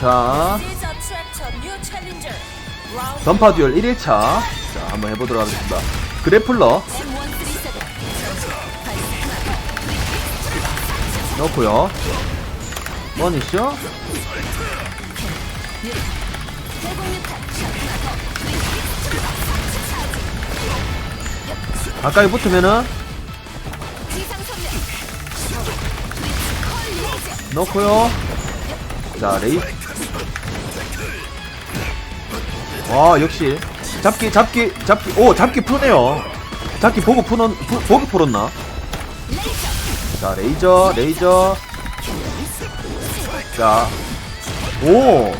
자, 던파 듀얼 1일차. 자, 한번 해보도록 하겠습니다. 그래플러 넣고요. 머니쇼. 가까이 붙으면은 넣고요. 자, 레이. 와, 역시. 잡기, 잡기, 잡기. 오, 잡기 푸네요. 잡기 보고 푸는, 푸, 보고 풀었나? 자, 레이저, 레이저. 자, 오.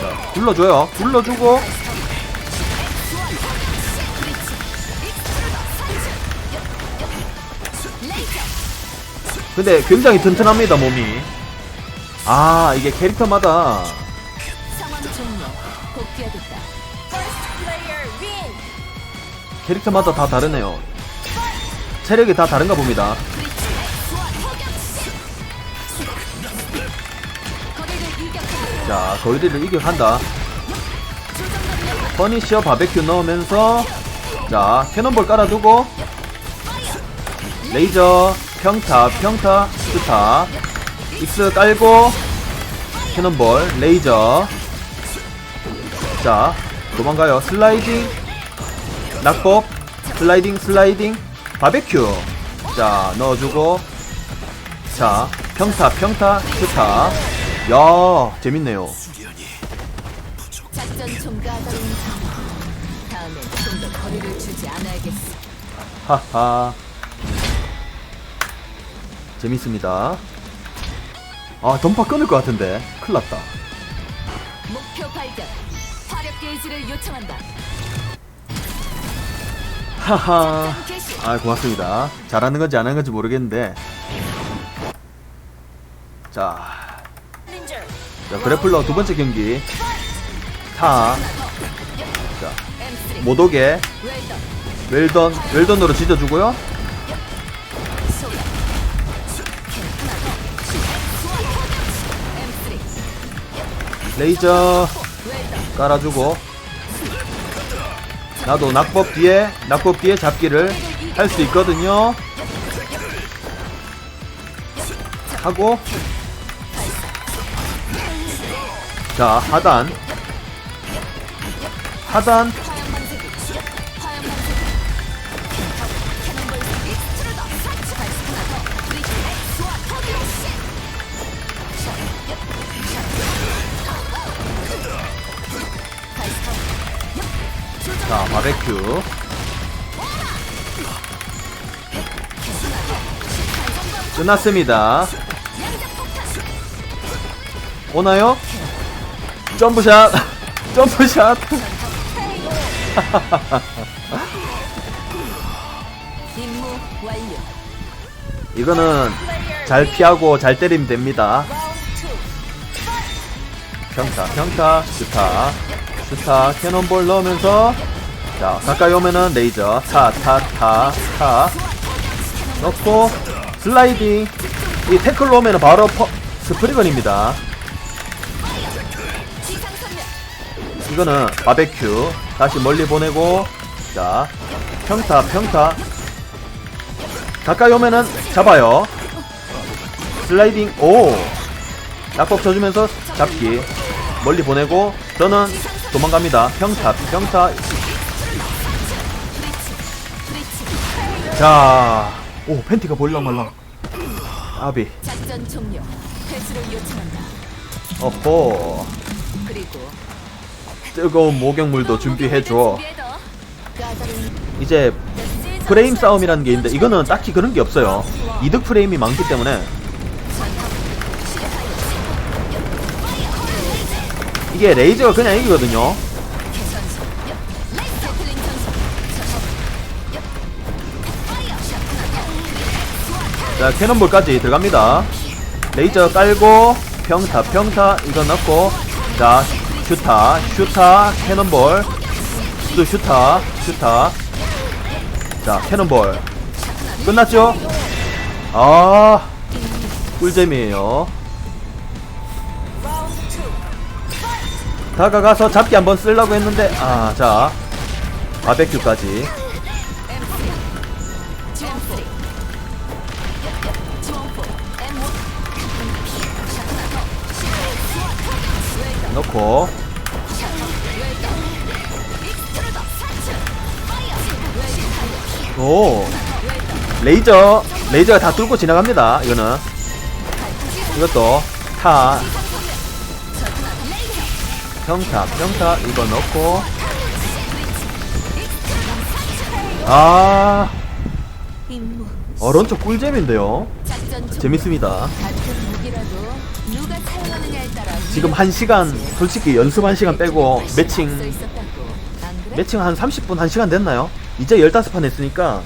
자, 굴러줘요. 굴러주고. 근데 굉장히 튼튼합니다, 몸이. 아, 이게 캐릭터마다. 캐릭터마다 다 다르네요. 체력이 다 다른가 봅니다. 자, 거위리를 이격한다. 퍼니셔 바베큐 넣으면서 자, 캐논볼 깔아두고 레이저, 평타, 평타, 스타 익스 깔고 캐논볼, 레이저 자, 도망가요. 슬라이딩 낙법, 슬라이딩, 슬라이딩 바베큐 자, 넣어주고 자, 평타, 평타, 스타 야, 재밌네요. 하하. 재밌습니다. 아, 던파 끊을 것 같은데. 큰일 났다. 목표 발견. 화력 게이지를 요청한다. 하하. 아, 고맙습니다. 잘하는 건지 안 하는 건지 모르겠는데. 자. 자 그래플러 두 번째 경기. 타. 자, M3 모독에 웰던 웰던, 웰던으로 지져주고요. 레이저 깔아주고. 나도 낙법 뒤에, 낙법 뒤에 잡기를 할 수 있거든요. 하고. 자, 하단. 하단. 바베큐. 끝났습니다. 오나요? 점프샷! 점프샷! 이거는 잘. 피하고 잘 때리면 됩니다. 평타, 평타, 슈타, 슈타, 캐논볼 넣으면서 자, 가까이 오면은 레이저, 타, 타, 타, 타. 넣고 슬라이딩. 이 태클로 오면은 바로 퍼, 스프리건입니다. 선멸. 이거는 바베큐. 다시 멀리 보내고 자 평타 평타. 가까이 오면은 잡아요. 슬라이딩 오. 낙법 쳐주면서 잡기. 멀리 보내고 저는 도망갑니다. 평타 평타 자 오 팬티가 볼랑말랑 아비 작전 종료. 회수를 요청한다. 어호 그리고 뜨거운 목욕물도 준비해줘 준비해둬. 까다로운 이제 프레임 싸움이라는 게 있는데 이거는 딱히 그런 게 없어요. 이득 프레임이 많기 때문에 이게 레이저가 그냥 이기거든요. 자 캐논볼까지 들어갑니다. 레이저 깔고 평타 평타 이거 넣고 자 슈타 슈타 캐논볼 또 슈타 슈타 자 캐논볼 끝났죠? 아 꿀잼이에요. 다가가서 잡기 한번 쓰려고 했는데 아자 바베큐까지 넣고. 오. 레이저 레이저가 다 뚫고 지나갑니다 이거는. 이것도 타. 평타 평타 이거 넣고. 아. 임무. 어런쪽 꿀잼인데요? 재밌습니다 지금 한 시간 솔직히 연습 한 시간 빼고 써 매칭? 매칭 한 30분 한 시간 됐나요? 이제 15판 했으니까